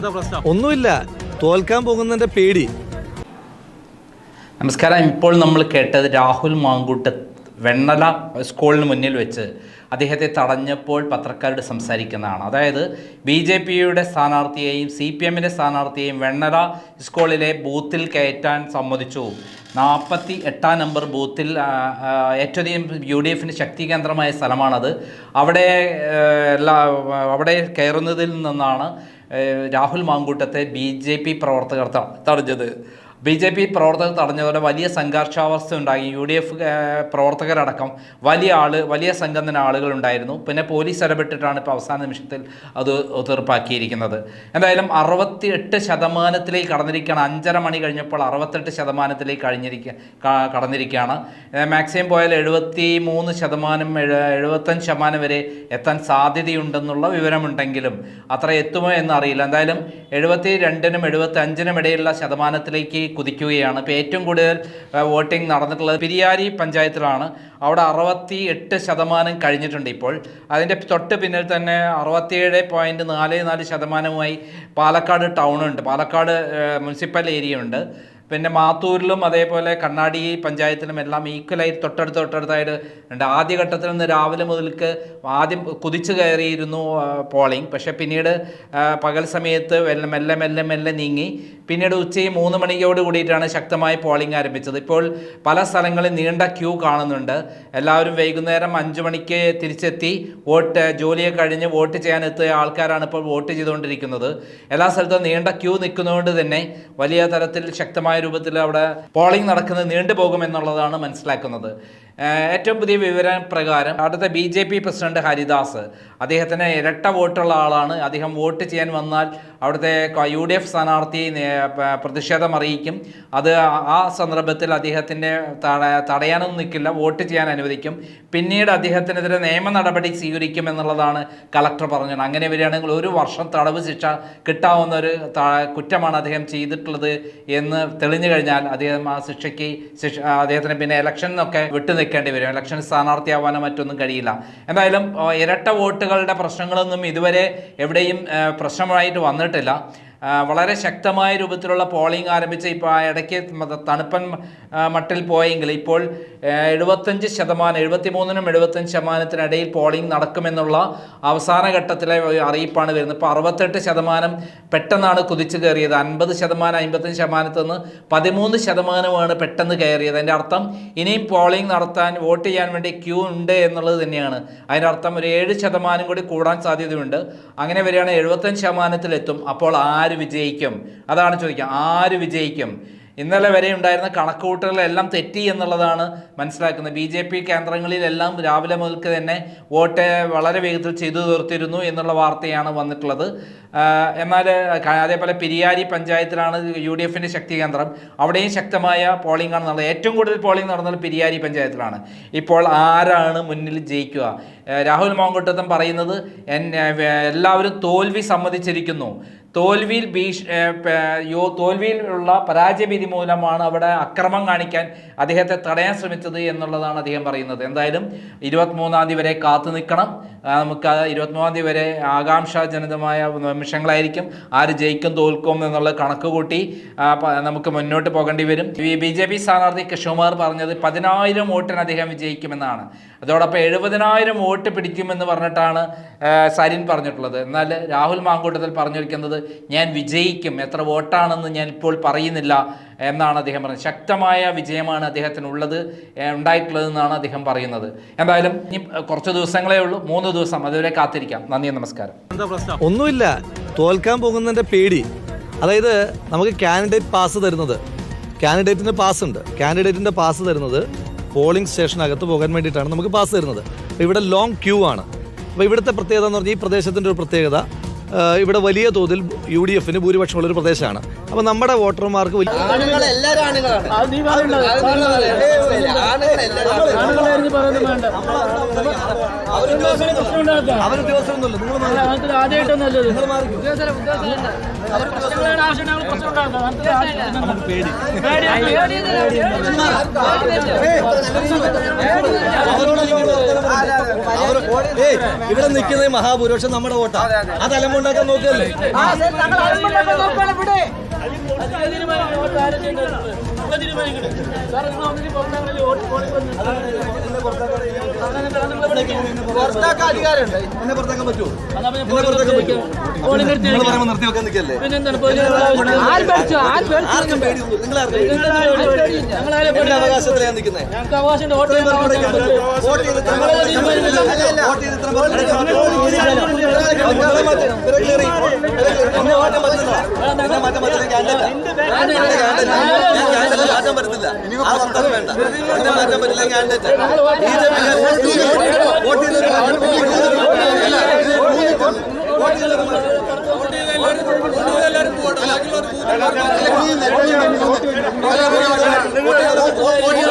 എന്താ പ്രശ്നം? ഒന്നുമില്ല. തോൽക്കാൻ പോകുന്നതിന്റെ പേടി. നമസ്കാരം. ഇപ്പോൾ നമ്മൾ കേട്ടത് രാഹുൽ മാങ്കൂട്ട് വെണ്ണല സ്കൂളിന് മുന്നിൽ വെച്ച് അദ്ദേഹത്തെ തടഞ്ഞപ്പോൾ പത്രക്കാരോട് സംസാരിക്കുന്നതാണ്. അതായത് ബി ജെ പിയുടെ സ്ഥാനാർത്ഥിയെയും സി പി എമ്മിന്റെ സ്ഥാനാർത്ഥിയെയും വെണ്ണല സ്കൂളിലെ ബൂത്തിൽ കയറ്റാൻ സമ്മതിച്ചു. നാൽപ്പത്തി എട്ടാം നമ്പർ ബൂത്തിൽ ഏറ്റവും അധികം യു ഡി എഫിന് ശക്തി കേന്ദ്രമായ സ്ഥലമാണത്. അവിടെ എല്ലാ അവിടെ കയറുന്നതിൽ നിന്നാണ് രാഹുൽ മാങ്കൂട്ടത്തെ ബി ജെ പി പ്രവർത്തകർ തടഞ്ഞത്. ബി ജെ പി പ്രവർത്തകർ തടഞ്ഞതോടെ വലിയ സംഘർഷാവസ്ഥ ഉണ്ടായി. യു ഡി എഫ് പ്രവർത്തകരടക്കം വലിയ ആൾ വലിയ സംഘം തന്നെ ആളുകൾ ഉണ്ടായിരുന്നു. പിന്നെ പോലീസ് ഇടപെട്ടിട്ടാണ് ഇപ്പോൾ അവസാന നിമിഷത്തിൽ അത് തീർപ്പാക്കിയിരിക്കുന്നത് എന്തായാലും അറുപത്തി എട്ട് ശതമാനത്തിലേക്ക് കടന്നിരിക്കുകയാണ്. അഞ്ചര മണി കഴിഞ്ഞപ്പോൾ അറുപത്തെട്ട് ശതമാനത്തിലേക്ക് കഴിഞ്ഞിരിക്കുക കടന്നിരിക്കുകയാണ്. മാക്സിമം പോയാൽ എഴുപത്തി മൂന്ന് ശതമാനം എഴു- എഴുപത്തഞ്ച് ശതമാനം വരെ എത്താൻ സാധ്യതയുണ്ടെന്നുള്ള വിവരമുണ്ടെങ്കിലും അത്ര എത്തുമോ എന്നറിയില്ല. എന്തായാലും എഴുപത്തി രണ്ടിനും എഴുപത്തി അഞ്ചിനും ഇടയിലുള്ള ശതമാനത്തിലേക്ക് കുതിക്കുകയാണ്. ഇപ്പോൾ ഏറ്റവും കൂടുതൽ വോട്ടിംഗ് നടന്നിട്ടുള്ളത് പിരിയാരി പഞ്ചായത്തിലാണ്. അവിടെ അറുപത്തി എട്ട് ശതമാനം കഴിഞ്ഞിട്ടുണ്ട് ഇപ്പോൾ. അതിന്റെ തൊട്ട് പിന്നിൽ തന്നെ അറുപത്തിയേഴ് പോയിന്റ് നാല് നാല് ശതമാനവുമായി പാലക്കാട് ടൗണുണ്ട്. പാലക്കാട് മുനിസിപ്പൽ ഏരിയ ഉണ്ട് പിന്നെ മാത്തൂരിലും അതേപോലെ കണ്ണാടി പഞ്ചായത്തിലും എല്ലാം ഈക്വലായി തൊട്ടടുത്ത് തൊട്ടടുത്തായിട്ട് ഉണ്ട് ആദ്യഘട്ടത്തിൽ നിന്ന് രാവിലെ മുതൽക്ക് ആദ്യം കുതിച്ചു കയറിയിരുന്നു പോളിംഗ്. പക്ഷേ പിന്നീട് പകൽ സമയത്ത് മെല്ലെ മെല്ലെ മെല്ലെ നീങ്ങി. പിന്നീട് ഉച്ചയും മൂന്ന് മണിയോട് കൂടിയിട്ടാണ് ശക്തമായി പോളിംഗ് ആരംഭിച്ചത്. ഇപ്പോൾ പല സ്ഥലങ്ങളിൽ നീണ്ട ക്യൂ കാണുന്നുണ്ട്. എല്ലാവരും വൈകുന്നേരം അഞ്ച് മണിക്ക് തിരിച്ചെത്തി വോട്ട് ജോലിയെ കഴിഞ്ഞ് വോട്ട് ചെയ്യാൻ എത്തിയ ആൾക്കാരാണ് ഇപ്പോൾ വോട്ട് ചെയ്തുകൊണ്ടിരിക്കുന്നത്. എല്ലാ സ്ഥലത്തും നീണ്ട ക്യൂ നിൽക്കുന്നതുകൊണ്ട് തന്നെ വലിയ തരത്തിൽ ശക്തമായ രൂപത്തിൽ അവിടെ പോളിംഗ് നടക്കുന്നത് നീണ്ടുപോകുമെന്നുള്ളതാണ് മനസ്സിലാക്കുന്നത്. ഏറ്റവും പുതിയ വിവരം പ്രകാരം അവിടുത്തെ B J P president Haridas. അദ്ദേഹത്തിന് ഇരട്ട വോട്ടുള്ള ആളാണ്. അദ്ദേഹം വോട്ട് ചെയ്യാൻ വന്നാൽ അവിടുത്തെ യു ഡി എഫ് സ്ഥാനാർത്ഥി പ്രതിഷേധം അറിയിക്കും. അത് ആ- സന്ദർഭത്തിൽ അദ്ദേഹത്തിന്റെ തട- തടയാനൊന്നും നിൽക്കില്ല. വോട്ട് ചെയ്യാൻ അനുവദിക്കും. പിന്നീട് അദ്ദേഹത്തിനെതിരെ നിയമ നടപടി സ്വീകരിക്കും എന്നുള്ളതാണ് കളക്ടർ പറഞ്ഞത്. അങ്ങനെ വരികയാണെങ്കിൽ ഒരു വർഷം തടവ് ശിക്ഷ കിട്ടാവുന്ന ഒരു കുറ്റമാണ് അദ്ദേഹം ചെയ്തിട്ടുള്ളത് എന്ന് തെളിഞ്ഞു കഴിഞ്ഞാൽ അദ്ദേഹം ആ ശിക്ഷയ്ക്ക് ശിക്ഷ അദ്ദേഹത്തിന് പിന്നെ ഇലക്ഷനൊക്കെ വിട്ടു നിൽക്കേണ്ടി വരും. ഇലക്ഷൻ സ്ഥാനാർത്ഥിയാവാനോ മറ്റൊന്നും കഴിയില്ല. എന്തായാലും ഇരട്ട വോട്ടുകളുടെ പ്രശ്നങ്ങളൊന്നും ഇതുവരെ എവിടെയും പ്രശ്നമായിട്ട് വന്നിട്ടില്ല. വളരെ ശക്തമായ രൂപത്തിലുള്ള പോളിംഗ് ആരംഭിച്ച ഇപ്പോൾ ആ ഇടയ്ക്ക് തണുപ്പൻ മട്ടിൽ പോയെങ്കിൽ ഇപ്പോൾ എഴുപത്തഞ്ച് ശതമാനം എഴുപത്തി മൂന്നിനും എഴുപത്തഞ്ച് ശതമാനത്തിനിടയിൽ പോളിംഗ് നടക്കുമെന്നുള്ള അവസാന ഘട്ടത്തിലെ അറിയിപ്പാണ് വരുന്നത്. ഇപ്പോൾ അറുപത്തെട്ട് ശതമാനം പെട്ടെന്നാണ് കുതിച്ചു കയറിയത്. അൻപത് ശതമാനം അമ്പത്തഞ്ച് ശതമാനത്തു നിന്ന് പതിമൂന്ന് ശതമാനമാണ് പെട്ടെന്ന് കയറിയത്. അതിന്റെ അർത്ഥം ഇനിയും പോളിംഗ് നടത്താൻ വോട്ട് ചെയ്യാൻ വേണ്ടി ക്യൂ ഉണ്ട് എന്നുള്ളത് തന്നെയാണ്. അതിന്റെ അർത്ഥം ഒരു ഏഴ് ശതമാനം കൂടി കൂടാൻ സാധ്യതയുണ്ട്. അങ്ങനെ വരികയാണെങ്കിൽ എഴുപത്തഞ്ച് ശതമാനത്തിലെത്തും. അപ്പോൾ ആര് വിജയിക്കും? അതാണ് ചോദിക്കുക. ആര് വിജയിക്കും? ഇന്നലെ വരെ ഉണ്ടായിരുന്ന കണക്കുകൂട്ടലുകളെല്ലാം തെറ്റി എന്നുള്ളതാണ് മനസ്സിലാക്കുന്നത്. ബി ജെ പി കേന്ദ്രങ്ങളിലെല്ലാം രാവിലെ മുതൽക്ക് തന്നെ വോട്ട് വളരെ വേഗത്തിൽ ചെയ്തു തീർത്തിരുന്നു എന്നുള്ള വാർത്തയാണ് വന്നിട്ടുള്ളത്. എന്നാൽ അതേപോലെ പിരിയാരി പഞ്ചായത്തിലാണ് യു ഡി എഫിന്റെ ശക്തി കേന്ദ്രം. അവിടെയും ശക്തമായ പോളിംഗ് ആണ് നടന്നത്. ഏറ്റവും കൂടുതൽ പോളിംഗ് നടന്നത് പിരിയാരി പഞ്ചായത്തിലാണ്. ഇപ്പോൾ ആരാണ് മുന്നിൽ ജയിക്കുക? രാഹുൽ മോങ്കുട്ടത്തം പറയുന്നത് എല്ലാവരും തോൽവി സമ്മതിച്ചിരിക്കുന്നു. തോൽവിയിൽ ഭീഷ് യോ തോൽവിയിലുള്ള പരാജയഭീതി മൂലമാണ് അവിടെ അക്രമം കാണിക്കാൻ അദ്ദേഹത്തെ തടയാൻ ശ്രമിച്ചത് എന്നുള്ളതാണ് അദ്ദേഹം പറയുന്നത്. എന്തായാലും ഇരുപത്തിമൂന്നാം തീയതി വരെ കാത്തു നിൽക്കണം. നമുക്ക് ഇരുപത്തിമൂന്നാം തീയതി വരെ ആകാംക്ഷാജനിതമായ നിമിഷങ്ങളായിരിക്കും. ആര് ജയിക്കും തോൽക്കും എന്നുള്ള കണക്ക് കൂട്ടി നമുക്ക് മുന്നോട്ട് പോകേണ്ടി വരും. ബി ജെ പി സ്ഥാനാർത്ഥി കൃഷ്ണകുമാർ പറഞ്ഞത് പതിനായിരം വോട്ടിന് അദ്ദേഹം വിജയിക്കുമെന്നാണ്. അതോടൊപ്പം എഴുപതിനായിരം വോട്ട് പിടിക്കുമെന്ന് പറഞ്ഞിട്ടാണ് സരിൻ പറഞ്ഞിട്ടുള്ളത്. എന്നാൽ രാഹുൽ മാങ്കൂട്ടത്തിൽ പറഞ്ഞിരിക്കുന്നത് ഞാൻ വിജയിക്കും എത്ര വോട്ടാണെന്ന് ഞാൻ ഇപ്പോൾ പറയുന്നില്ല എന്നാണ് അദ്ദേഹം പറയുന്നത് ശക്തമായ വിജയമാണ് അദ്ദേഹത്തിനുള്ളത് ഉണ്ടായിട്ടുള്ളതെന്നാണ് അദ്ദേഹം പറയുന്നത്. എന്തായാലും ഇനി കുറച്ച് ദിവസങ്ങളേ ഉള്ളൂ. മൂന്ന് ദിവസം അതുവരെ കാത്തിരിക്കാം. നന്ദി നമസ്കാരം. എന്താ പ്രശ്നം? ഒന്നുമില്ല. തോൽക്കാൻ പോകുന്നതിന്റെ പേടി. അതായത് നമുക്ക് കാൻഡിഡേറ്റ് പാസ് തരുന്നത്. കാൻഡിഡേറ്റിന് പാസ് ഉണ്ട്. കാൻഡിഡേറ്റിന്റെ പാസ് തരുന്നത് പോളിംഗ് സ്റ്റേഷനകത്ത് പോകാൻ വേണ്ടിയിട്ടാണ് നമുക്ക് പാസ് തരുന്നത്. ഇവിടെ ലോങ് ക്യൂ ആണ്. അപ്പോൾ ഇവിടുത്തെ പ്രത്യേകത എന്ന് പറഞ്ഞാൽ ഈ പ്രദേശത്തിന്റെ ഒരു പ്രത്യേകത. ഇവിടെ വലിയ തോതിൽ യു ഡി എഫിന് ഭൂരിപക്ഷമുള്ള ഒരു പ്രദേശമാണ് അപ്പൊ നമ്മുടെ വോട്ടർമാർക്ക് പേടി ഇവിടെ നിൽക്കുന്ന മഹാപുരുഷം നമ്മുടെ വോട്ടാ. ആ തലമുറ ഉണ്ടാക്കാൻ നോക്കിയല്ലേ പുറത്താക്കാൻ അധികാരമുണ്ട് എന്നെ പുറത്താക്കാൻ പറ്റുമോ എന്നെ പുറത്താക്കാൻ പറ്റുമോ നിങ്ങൾ പറയുമ്പോൾ നിർത്തി വെക്കാൻ നിൽക്കല്ലേ ആർക്കും പേടിയൊന്നും നിങ്ങൾ ഞാൻ നിൽക്കുന്നത് മാറ്റം പറ്റില്ല മാറ്റാൻ പറ്റത്തില്ല ആ പുസ്തകം വേണ്ട എന്നെ മാറ്റാൻ പറ്റില്ല candidate B J P vote ചെയ്ത് വോട്ട് ചെയ്ത് വോട്ട് ചെയ്ത്